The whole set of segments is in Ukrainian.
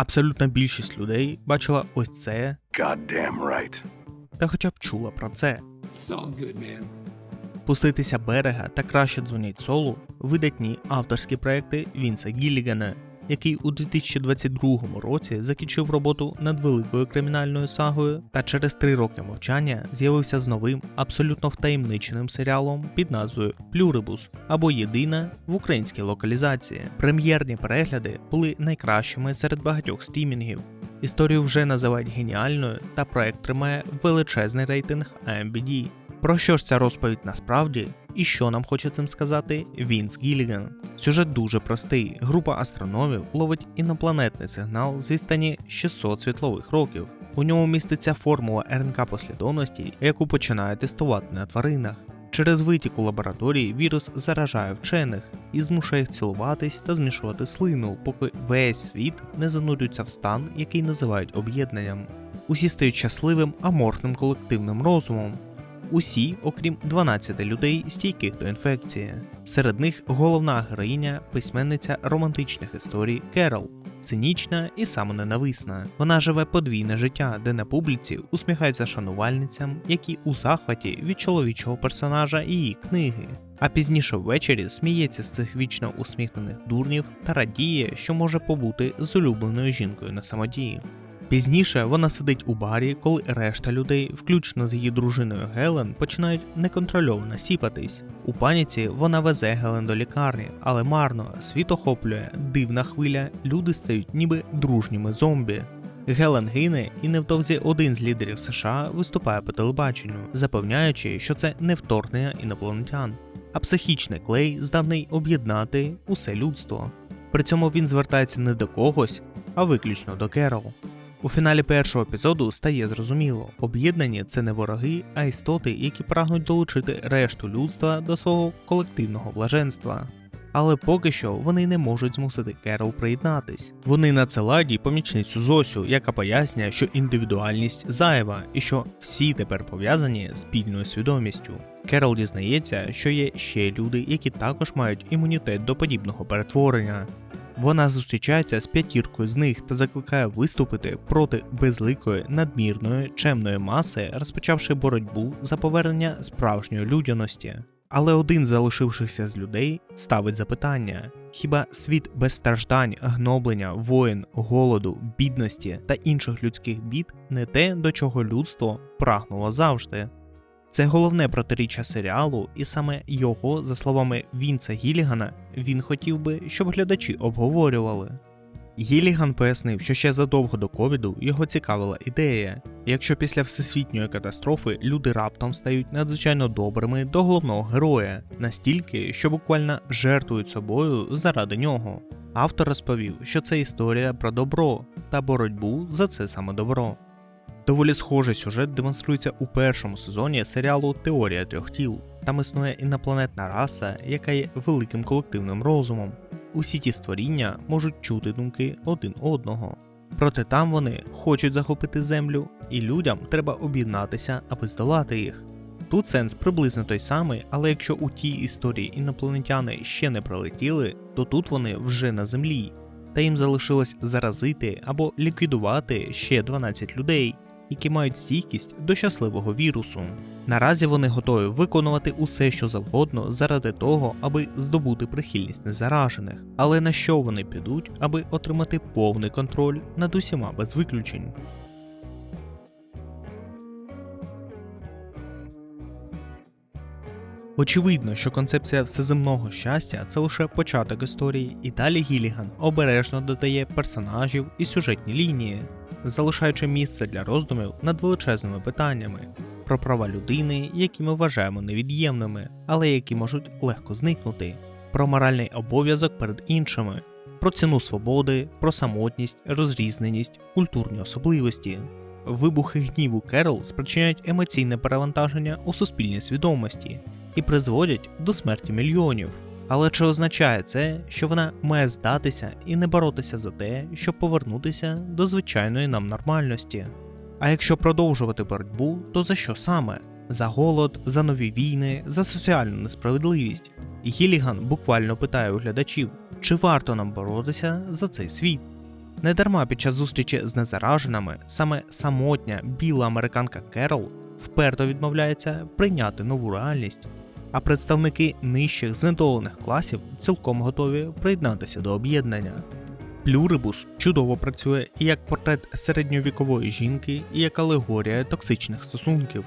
Абсолютна більшість людей бачила ось це Goddamn right. та хоча б чула про це. It's all good, man. Пуститися берега та краще дзвонять солу видатні авторські проекти Вінса Гіллігана, який у 2022 році закінчив роботу над великою кримінальною сагою та через три роки мовчання з'явився з новим абсолютно втаємниченим серіалом під назвою Плюрибус або Єдина в українській локалізації. Прем'єрні перегляди були найкращими серед багатьох стрімінгів. Історію вже називають геніальною, та проект тримає величезний рейтинг IMBD. Про що ж ця розповідь насправді, і що нам хоче цим сказати Вінс Гілліган? Сюжет дуже простий. Група астрономів ловить інопланетний сигнал з відстані 600 світлових років. У ньому міститься формула РНК послідовності, яку починає тестувати на тваринах. Через витік у лабораторії вірус заражає вчених і змушує їх цілуватись та змішувати слину, поки весь світ не занурюється в стан, який називають об'єднанням. Усі стають щасливим аморфним колективним розумом. Усі, окрім 12 людей, стійких до інфекції. Серед них головна героїня, письменниця романтичних історій Керол, цинічна і самоненависна. Вона живе подвійне життя, де на публіці усміхається шанувальницям, які у захваті від чоловічого персонажа і її книги. А пізніше ввечері сміється з цих вічно усміхнених дурнів та радіє, що може побути з улюбленою жінкою на самоті. Пізніше вона сидить у барі, коли решта людей, включно з її дружиною Гелен, починають неконтрольовано сіпатись. У паніці вона везе Гелен до лікарні, але марно світ охоплює дивна хвиля, люди стають ніби дружніми зомбі. Гелен гине, і невдовзі один з лідерів США виступає по телебаченню, запевняючи, що це не вторгнення інопланетян, а психічний клей здатний об'єднати усе людство. При цьому він звертається не до когось, а виключно до Керол. У фіналі першого епізоду стає зрозуміло, об'єднані це не вороги, а істоти, які прагнуть долучити решту людства до свого колективного блаженства. Але поки що вони не можуть змусити Керол приєднатись. Вони надсилають їй помічницю Зосю, яка пояснює, що індивідуальність зайва і що всі тепер пов'язані спільною свідомістю. Керол дізнається, що є ще люди, які також мають імунітет до подібного перетворення. Вона зустрічається з п'ятіркою з них та закликає виступити проти безликої надмірної чемної маси, розпочавши боротьбу за повернення справжньої людяності. Але один з залишившихся з людей ставить запитання: хіба світ без страждань, гноблення, воїн, голоду, бідності та інших людських бід не те, до чого людство прагнуло завжди? Це головне протиріччя серіалу, і саме його, за словами Вінца Гілігана, він хотів би, щоб глядачі обговорювали. Гіліган пояснив, що ще задовго до ковіду його цікавила ідея, якщо після всесвітньої катастрофи люди раптом стають надзвичайно добрими до головного героя, настільки, що буквально жертвують собою заради нього. Автор розповів, що це історія про добро та боротьбу за це саме добро. Доволі схожий сюжет демонструється у першому сезоні серіалу Теорія трьох тіл. Там існує інопланетна раса, яка є великим колективним розумом. Усі ті створіння можуть чути думки один одного. Проте там вони хочуть захопити землю, і людям треба об'єднатися, аби здолати їх. Тут сенс приблизно той самий, але якщо у тій історії інопланетяни ще не прилетіли, то тут вони вже на землі, та їм залишилось заразити або ліквідувати ще 12 людей, які мають стійкість до щасливого вірусу. Наразі вони готові виконувати усе, що завгодно, заради того, аби здобути прихильність незаражених. Але на що вони підуть, аби отримати повний контроль над усіма без виключень? Очевидно, що концепція всеземного щастя це лише початок історії, і далі Гіліган обережно додає персонажів і сюжетні лінії, залишаючи місце для роздумів над величезними питаннями про права людини, які ми вважаємо невід'ємними, але які можуть легко зникнути, про моральний обов'язок перед іншими, про ціну свободи, про самотність, розрізненість, культурні особливості. Вибухи гніву Керол спричиняють емоційне перевантаження у суспільній свідомості і призводять до смерті мільйонів. Але чи означає це, що вона має здатися і не боротися за те, щоб повернутися до звичайної нам нормальності? А якщо продовжувати боротьбу, то за що саме? За голод, за нові війни, за соціальну несправедливість? І Гіліган буквально питає у глядачів, чи варто нам боротися за цей світ? Недарма під час зустрічі з незараженими саме самотня біла американка Керол вперто відмовляється прийняти нову реальність, а представники нижчих знедолених класів цілком готові приєднатися до об'єднання. Плюрибус чудово працює і як портрет середньовікової жінки, і як алегорія токсичних стосунків.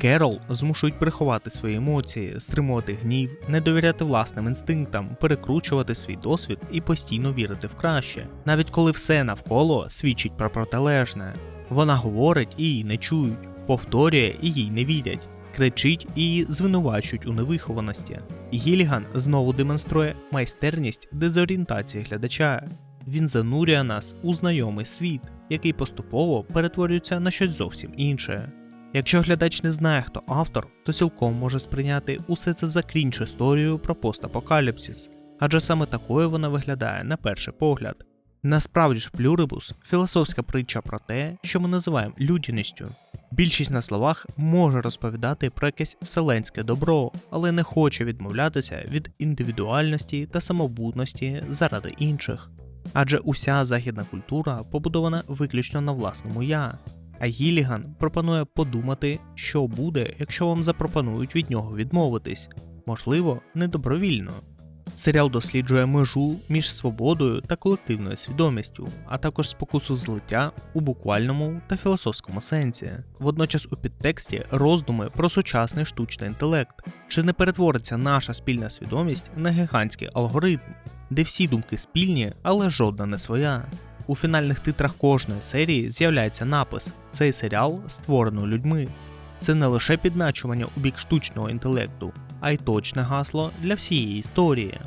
Керол змушують приховати свої емоції, стримувати гнів, не довіряти власним інстинктам, перекручувати свій досвід і постійно вірити в краще, навіть коли все навколо свідчить про протилежне. Вона говорить і її не чують, повторює і їй не вірять, кричить і звинувачують у невихованості. Гіліган знову демонструє майстерність дезорієнтації глядача. Він занурює нас у знайомий світ, який поступово перетворюється на щось зовсім інше. Якщо глядач не знає, хто автор, то цілком може сприйняти усе це за крінж історію про постапокаліпсис, адже саме такою вона виглядає на перший погляд. Насправді ж плюрибус філософська притча про те, що ми називаємо людяністю. Більшість на словах може розповідати про якесь вселенське добро, але не хоче відмовлятися від індивідуальності та самобутності заради інших. Адже уся західна культура побудована виключно на власному я. А Гіліган пропонує подумати, що буде, якщо вам запропонують від нього відмовитись, можливо, недобровільно. Серіал досліджує межу між свободою та колективною свідомістю, а також спокусу злиття у буквальному та філософському сенсі. Водночас у підтексті роздуми про сучасний штучний інтелект, чи не перетвориться наша спільна свідомість на гігантський алгоритм, де всі думки спільні, але жодна не своя. У фінальних титрах кожної серії з'являється напис: цей серіал створено людьми. Це не лише підначування у бік штучного інтелекту, а й точне гасло для всієї історії.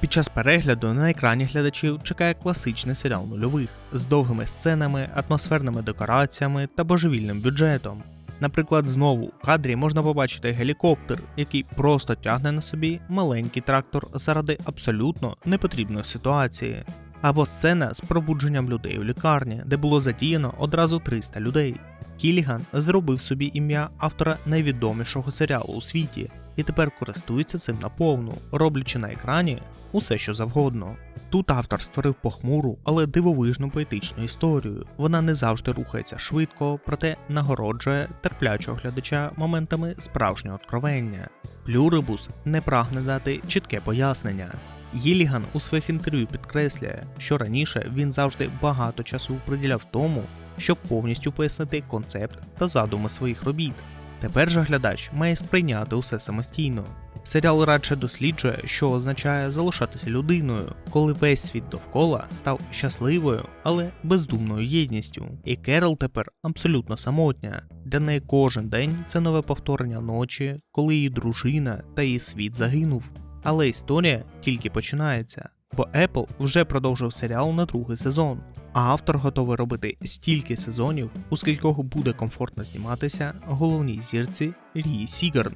Під час перегляду на екрані глядачів чекає класичний серіал нульових з довгими сценами, атмосферними декораціями та божевільним бюджетом. Наприклад, знову у кадрі можна побачити гелікоптер, який просто тягне на собі маленький трактор заради абсолютно непотрібної ситуації, або сцена з пробудженням людей у лікарні, де було задіяно одразу 300 людей. Кіліган зробив собі ім'я автора найвідомішого серіалу у світі і тепер користується цим наповну, роблячи на екрані усе, що завгодно. Тут автор створив похмуру, але дивовижну поетичну історію. Вона не завжди рухається швидко, проте нагороджує терплячого глядача моментами справжнього откровення. Плюрибус не прагне дати чітке пояснення. Гіліган у своїх інтерв'ю підкреслює, що раніше він завжди багато часу приділяв тому, щоб повністю пояснити концепт та задуми своїх робіт. Тепер же глядач має сприйняти усе самостійно. Серіал радше досліджує, що означає залишатися людиною, коли весь світ довкола став щасливою, але бездумною єдністю. І Керол тепер абсолютно самотня. Для неї кожен день це нове повторення ночі, коли її дружина та її світ загинув. Але історія тільки починається, бо Apple вже продовжив серіал на другий сезон, а автор готовий робити стільки сезонів, у скількох буде комфортно зніматися головній зірці Рії Сігарн.